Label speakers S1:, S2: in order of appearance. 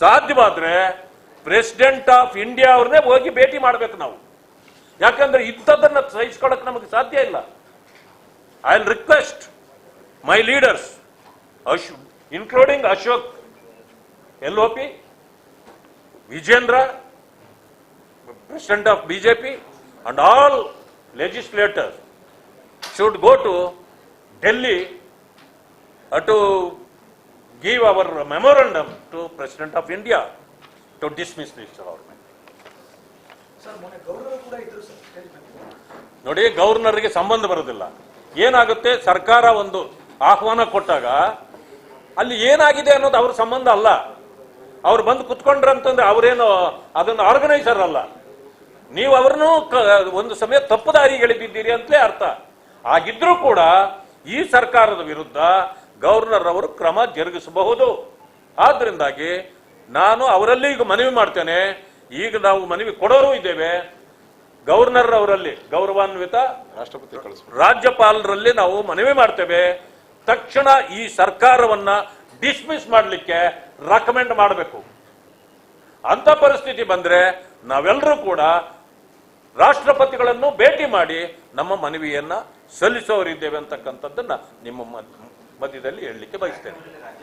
S1: ಸಾಧ್ಯವಾದ್ರೆ president of India ಅವ್ರನ್ನೇ ಹೋಗಿ ಭೇಟಿ ಮಾಡ್ಬೇಕು ನಾವು. ಯಾಕಂದ್ರೆ ಇಂಥದ್ದನ್ನ ಸಹಿಸ್ಕೊಳಕ್ ನಮಗೆ ಸಾಧ್ಯ ಇಲ್ಲ. I will request my leaders ಅಶ್ including Ashok L O P Vijayendra president of BJP and all legislator should go to Delhi to give our memorandum to President of India to dismiss this government. ನೋಡಿ ಗವರ್ನರ್ಗೆ ಸಂಬಂಧ ಬರೋದಿಲ್ಲ. ಏನಾಗುತ್ತೆ? ಸರ್ಕಾರ ಒಂದು ಆಹ್ವಾನ ಕೊಟ್ಟಾಗ ಅಲ್ಲಿ ಏನಾಗಿದೆ ಅನ್ನೋದು ಅವ್ರ ಸಂಬಂಧ ಅಲ್ಲ. ಅವ್ರು ಬಂದು ಕುತ್ಕೊಂಡ್ರಂತಂದ್ರೆ ಅವರೇನು ಅದನ್ನು ಆರ್ಗನೈಸರ್ ಅಲ್ಲ. ನೀವು ಅವ್ರನ್ನೂ ಒಂದು ಸಮಯ ತಪ್ಪು ದಾರಿಗೆಳೆದಿದ್ದೀರಿ ಅಂತಲೇ ಅರ್ಥ. ಆಗಿದ್ರೂ ಕೂಡ ಈ ಸರ್ಕಾರದ ವಿರುದ್ಧ ಗವರ್ನರ್ ಅವರು ಕ್ರಮ ಜರುಗಿಸಬಹುದು. ಆದ್ರಿಂದಾಗಿ ನಾನು ಅವರಲ್ಲಿ ಈಗ ಮನವಿ ಮಾಡ್ತೇನೆ. ಈಗ ನಾವು ಮನವಿ ಕೊಡೋರು ಇದ್ದೇವೆ. ಗವರ್ನರ್ ಅವರಲ್ಲಿ ಗೌರವಾನ್ವಿತ
S2: ರಾಷ್ಟ್ರಪತಿ
S1: ರಾಜ್ಯಪಾಲರಲ್ಲಿ ನಾವು ಮನವಿ ಮಾಡ್ತೇವೆ. ತಕ್ಷಣ ಈ ಸರ್ಕಾರವನ್ನ ಡಿಸ್ಮಿಸ್ ಮಾಡಲಿಕ್ಕೆ ರೆಕಮೆಂಡ್ ಮಾಡಬೇಕು. ಅಂತ ಪರಿಸ್ಥಿತಿ ಬಂದ್ರೆ ನಾವೆಲ್ಲರೂ ಕೂಡ ರಾಷ್ಟ್ರಪತಿಗಳನ್ನು ಭೇಟಿ ಮಾಡಿ ನಮ್ಮ ಮನವಿಯನ್ನ ಸಲ್ಲಿಸೋರಿದ್ದೇವೆ ಅಂತಕ್ಕಂಥದ್ದನ್ನ ನಿಮ್ಮ ಮಧ್ಯ- ಮಧ್ಯದಲ್ಲಿ ಹೇಳಲಿಕ್ಕೆ ಬಯಸ್ತೇನೆ.